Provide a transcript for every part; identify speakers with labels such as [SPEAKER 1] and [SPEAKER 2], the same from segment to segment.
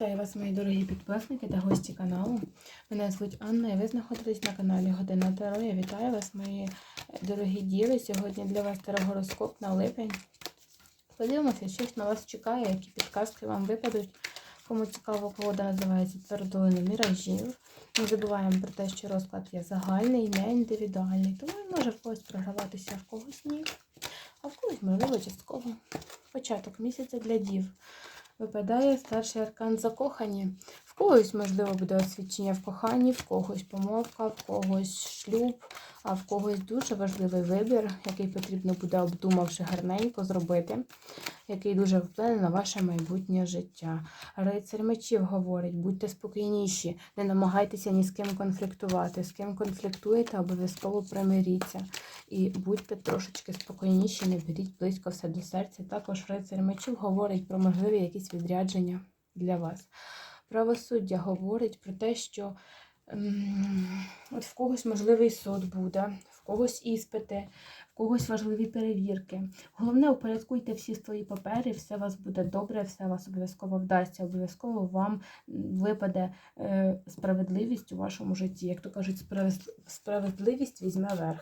[SPEAKER 1] Вітаю вас, мої дорогі підписники та гості каналу. Мене звуть Анна і ви знаходитесь на каналі Година Таро. Я вітаю вас, мої дорогі діви. Сьогодні для вас тарогороскоп на липень. Подивимося, що на вас чекає, які підказки вам випадуть. Кому цікаво, колода називається Твердолини міражів. Не забуваємо про те, що розклад є загальний, не індивідуальний, тому він може в когось програватися, в когось ні. А в когось, можливо, частково. Початок місяця для дів. Випадає старший аркан закохані. Когось, можливо, буде освідчення в коханні, в когось помовка, в когось шлюб, а в когось дуже важливий вибір, який потрібно буде, обдумавши гарненько зробити, який дуже вплине на ваше майбутнє життя. Рицар мечів говорить, будьте спокійніші, не намагайтеся ні з ким конфліктувати. З ким конфліктуєте, обов'язково примиріться. І будьте трошечки спокійніші, не беріть близько все до серця. Також рицар мечів говорить про можливі якісь відрядження для вас. Правосуддя говорить про те, що ем, от в когось можливий суд буде, в когось іспити, в когось важливі перевірки. Головне, упорядкуйте всі свої папери, все у вас буде добре, все у вас обов'язково вдасться, обов'язково вам випаде е, справедливість у вашому житті. Як то кажуть, справедливість візьме верх.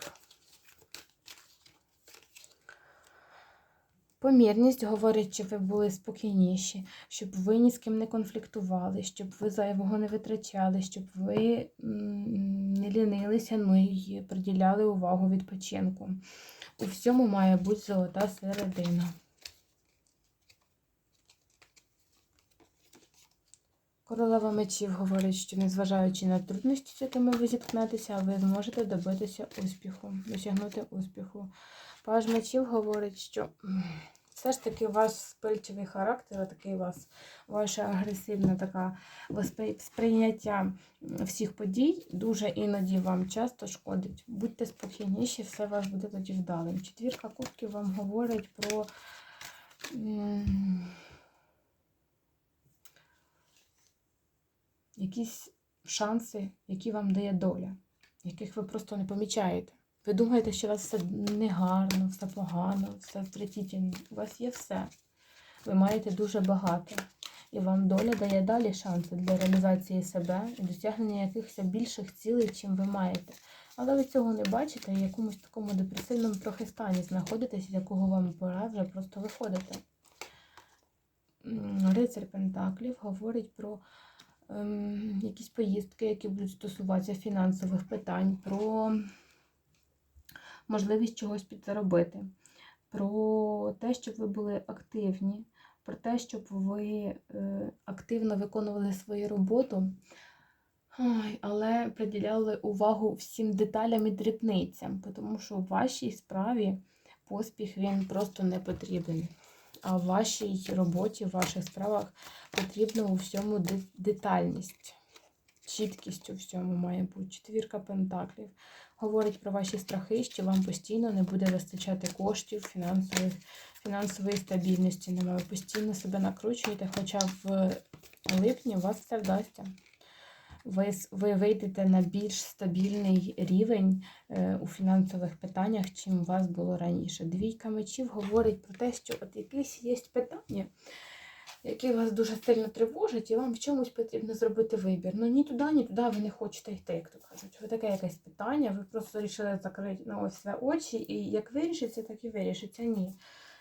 [SPEAKER 1] Помірність говорить, щоб ви були спокійніші, щоб ви ні з ким не конфліктували, щоб ви зайвого не витрачали, щоб ви не лінилися, ну і приділяли увагу відпочинку. У всьому має бути золота середина. Королева мечів говорить, що незважаючи на труднощі, з якими ви зіткнетеся, ви зможете добитися успіху, досягнути успіху. Паж мечів говорить, що все ж таки у вас спильчивий характер, такий вас ваша агресивна така сприйняття всіх подій дуже іноді вам часто шкодить. Будьте спокійніші, все у вас буде тоді вдалим. Четвірка кубків вам говорить про. Якісь шанси, які вам дає доля, яких ви просто не помічаєте. Ви думаєте, що у вас все негарно, все погано, все втретітельно. У вас є все. Ви маєте дуже багато. І вам доля дає далі шанси для реалізації себе і досягнення якихось більших цілей, чим ви маєте. Але ви цього не бачите і в якомусь такому депресивному трохи стані знаходитесь, з якого вам пора вже просто виходити. Рицар Пентаклів говорить про ем, якісь поїздки, які будуть стосуватися фінансових питань, про можливість чогось підзаробити, про те, щоб ви були активні, про те, щоб ви е, активно виконували свою роботу, але приділяли увагу всім деталям і дрібницям, тому що в вашій справі поспіх він просто не потрібен. А в вашій роботі, в ваших справах потрібно у всьому детальність. Чіткість у всьому має бути. Четвірка пентаклів говорить про ваші страхи, що вам постійно не буде вистачати коштів, фінансових, фінансової стабільності. Немає. Ви постійно себе накручуєте, хоча в липні у вас все вдасться. Ви, ви вийдете на більш стабільний рівень е, у фінансових питаннях, чим у вас було раніше. Двійка мечів говорить про те, що от якісь є питання, які вас дуже сильно тривожать, і вам в чомусь потрібно зробити вибір. Ну ні туди, ні туди ви не хочете йти, як то кажуть. Ви таке якесь питання, ви просто вирішили закрити на ось все очі, і як вирішиться, так і вирішиться. Ні.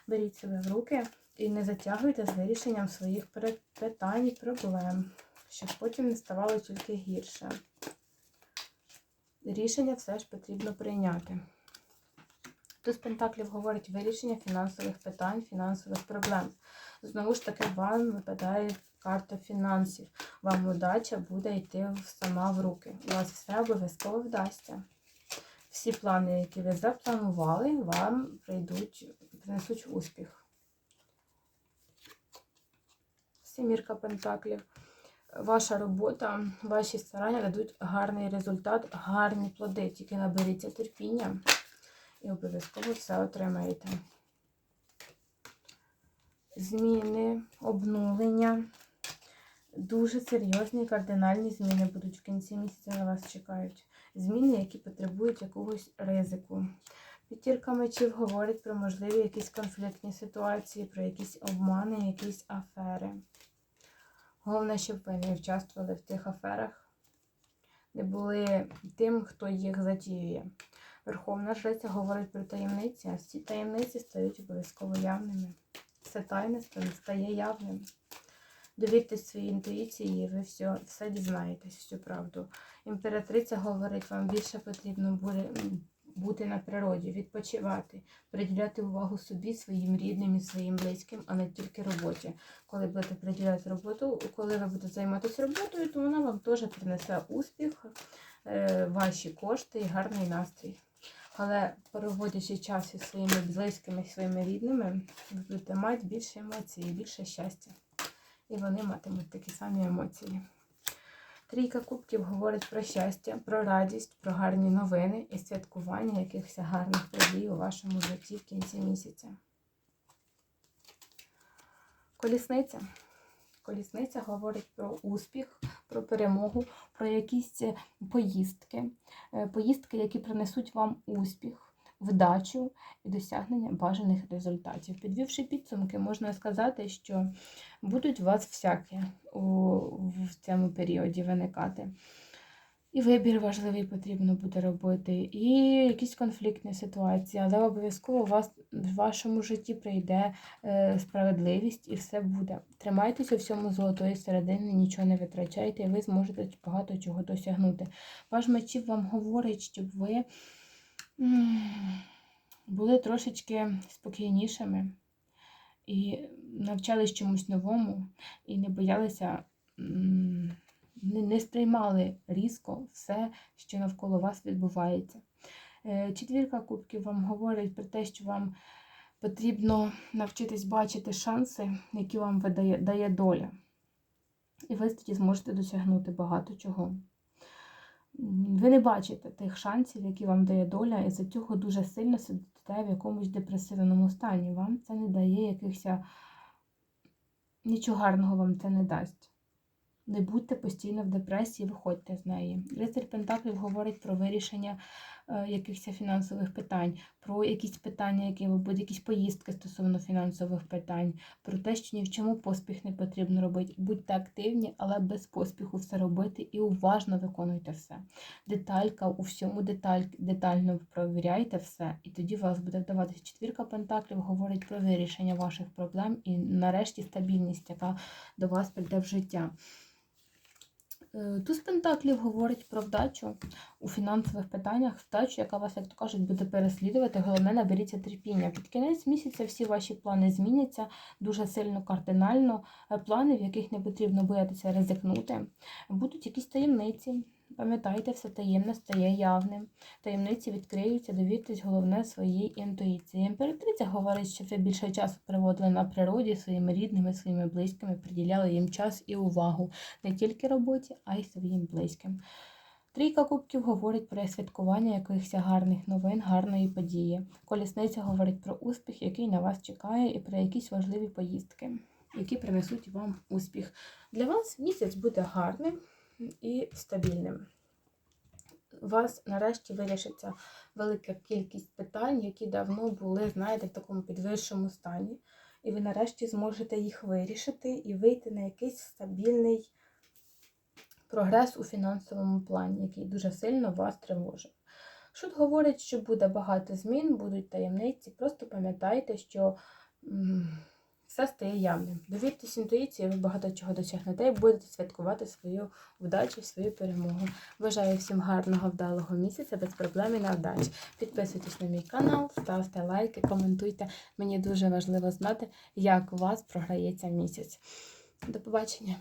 [SPEAKER 1] Беріть себе в руки і не затягуйте з вирішенням своїх питань і проблем, щоб потім не ставало тільки гірше. Рішення все ж потрібно прийняти. Туз Пентаклів говорить вирішення фінансових питань, фінансових проблем. Знову ж таки, вам випадає карта фінансів. Вам удача буде йти сама в руки. У вас все обов'язково вдасться. Всі плани, які ви запланували, вам прийдуть, принесуть успіх. Сімірка Пентаклів. Ваша робота, ваші старання дадуть гарний результат, гарні плоди. Тільки наберіться терпіння і обов'язково все отримаєте. Зміни, обнулення. Дуже серйозні кардинальні зміни будуть в кінці місяця на вас чекають. Зміни, які потребують якогось ризику. П'ятірка мечів говорить про можливі якісь конфліктні ситуації, про якісь обмани, якісь афери. Головне, щоб ви не участвували в тих аферах, не були тим, хто їх затіює. Верховна жриця говорить про таємниці, а ці таємниці стають обов'язково явними. Все тайне стає явним. Довіртесь своїй інтуїції, і ви все, все дізнаєтесь, всю правду. Імператриця говорить, вам більше потрібно буде бути на природі, відпочивати, приділяти увагу собі, своїм рідним і своїм близьким, а не тільки роботі. Коли будете приділяти роботу, коли ви будете займатися роботою, то вона вам теж принесе успіх, е, ваші кошти і гарний настрій. Але проводячи час із своїми близькими, своїми рідними, ви будете мати більше емоцій, більше щастя. І вони матимуть такі самі емоції. Трійка кубків говорить про щастя, про радість, про гарні новини і святкування якихось гарних подій у вашому житті в кінці місяця. Колісниця. Колісниця говорить про успіх, про перемогу, про якісь поїздки, Е, поїздки, які принесуть вам успіх, вдачу і досягнення бажаних результатів. Підвівши підсумки, можна сказати, що будуть у вас всякі у, в цьому періоді виникати. І вибір важливий потрібно буде робити, і якісь конфліктні ситуації, але обов'язково вас в вашому житті прийде е, справедливість і все буде. Тримайтеся у всьому золотої середини, нічого не витрачайте, і ви зможете багато чого досягнути. Ваш мечів вам говорить, щоб ви були трошечки спокійнішими і навчались чомусь новому, і не боялися не, сприймали різко все, що навколо вас відбувається. Е, четвірка кубків вам говорить про те, що вам потрібно навчитись бачити шанси, які вам видає, дає доля. І ви тоді зможете досягнути багато чого. Ви не бачите тих шансів, які вам дає доля, і за цього дуже сильно сидите в якомусь депресивному стані. Вам це не дає якихось нічого гарного вам це не дасть. Не будьте постійно в депресії, виходьте з неї. Рицарь Пентаклів говорить про вирішення е, якихось фінансових питань, про якісь питання, які будуть, якісь поїздки стосовно фінансових питань, про те, що ні в чому поспіх не потрібно робити. Будьте активні, але без поспіху все робити і уважно виконуйте все. Деталька у всьому деталь, детально провіряйте все, і тоді у вас буде вдаватися. Четвірка Пентаклів говорить про вирішення ваших проблем і нарешті стабільність, яка до вас прийде в життя. Е, туз Пентаклів говорить про вдачу у фінансових питаннях, вдачу, яка вас, як то кажуть, буде переслідувати. Головне, наберіться терпіння. Під кінець місяця всі ваші плани зміняться дуже сильно кардинально. Е, плани, в яких не потрібно боятися ризикнути. Будуть якісь таємниці. Пам'ятайте, все таємне стає явним. Таємниці відкриються, довіртесь головне своїй інтуїції. Імператриця говорить, що ви більше часу проводили на природі своїми рідними, своїми близькими, приділяли їм час і увагу не тільки роботі, а й своїм близьким. Трійка кубків говорить про святкування якихось гарних новин, гарної події. Колісниця говорить про успіх, який на вас чекає, і про якісь важливі поїздки, які принесуть вам успіх. Для вас місяць буде гарним і стабільним. У вас нарешті вирішиться велика кількість питань, які давно були, знаєте, в такому підвищому стані. І ви нарешті зможете їх вирішити і вийти на якийсь стабільний прогрес у фінансовому плані, який дуже сильно вас тривожить. Шут говорить, що буде багато змін, будуть таємниці. Просто пам'ятайте, що все стає явним. Довіртесь інтуїції, ви багато чого досягнете і будете святкувати свою вдачу, свою перемогу. Бажаю всім гарного, вдалого місяця, без проблем і на вдачі. Підписуйтесь на мій канал, ставте лайки, коментуйте. Мені дуже важливо знати, як у вас програється місяць. До побачення!